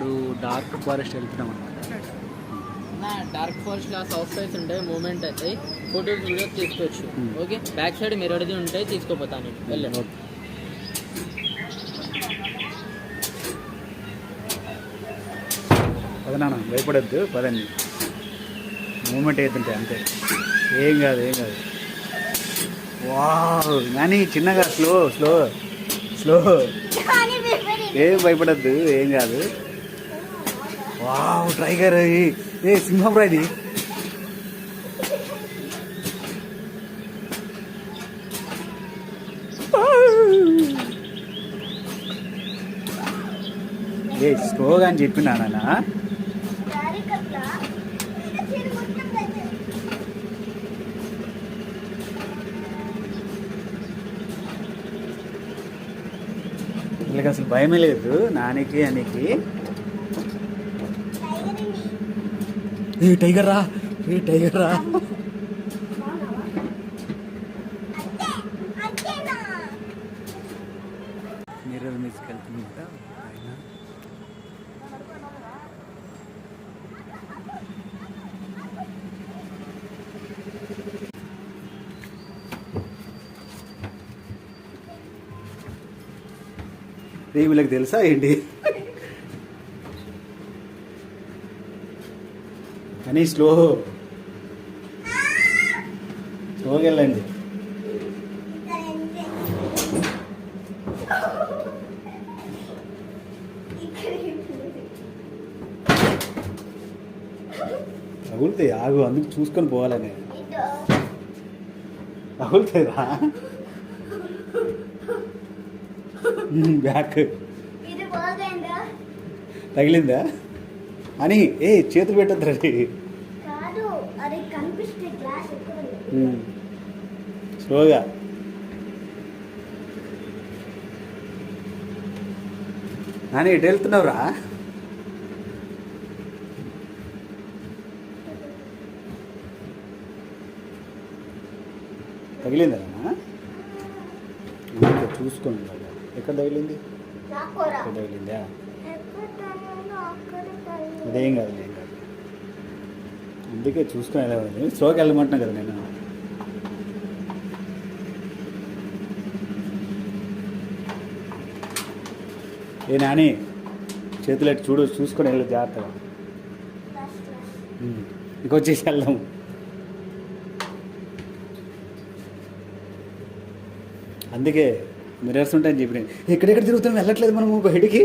ఇప్పుడు dark forest వెళ్తున్నాం అనమాట నా డార్క్ ఫారెస్ట్లో సౌత్ సైడ్స్ ఉంటాయి మూమెంట్ అవుతాయి ఫోటోస్ వీడియోస్ తీసుకోవచ్చు. Hmm. ఓకే బ్యాక్ సైడ్ మిర్రర్ది ఉంటాయి తీసుకోపోతాను వెళ్ళండి పదనాన్న భయపడద్దు పదండి. మూమెంట్ అవుతుంటాయి అంతే. ఏం కాదు ఏం కాదు. వావ్ కానీ చిన్నగా స్లో స్లో స్లో ఏం భయపడద్దు ఏం కాదు. వావ్ టైగర్ ఏ సింహం రా ఇది. ఏ స్లోగా అని చెప్పినా నాన్న? వీళ్ళకి అసలు భయమే లేదు నానికి అనికి ఏ టైగర్ రా? ఏ టైగర్ రా? మిర్రర్ మీదకి వెళ్తుందంట ఆయన. ఏ వీళ్ళకి తెలుసా ఏంటి? అని స్లో స్లోకి వెళ్ళండి తగులుతాయి ఆగు అందుకు చూసుకొని పోవాలని. తగులుతాయి రా బ్యాక్. తగిలిందా? అని ఏ చేతులు పెట్టద్దు రండి. స్లోగా. నాని ఎటు వెళ్తున్నావురా? తగిలిందా చూసుకోండి. ఎక్కడ తగిలింది? ఎక్కడ తగిలిందా ఎక్కడ తగిలిందో అక్కడ తగిలింది. అదేం కాదు ఏం కాదు. అందుకే చూసుకొని వెళ్ళవాలి షోకి వెళ్ళమంటున్నా కదా నేను. ఏ నాని చేతులు ఎట్టు చూడు చూసుకొని వెళ్ళు జాగ్రత్తగా. ఇంకొచ్చేసి వెళ్దాం. అందుకే మిరర్స్ ఉంటాయని చెప్పి ఎక్కడెక్కడ తిరుగుతాం వెళ్ళట్లేదు మనము బయటికి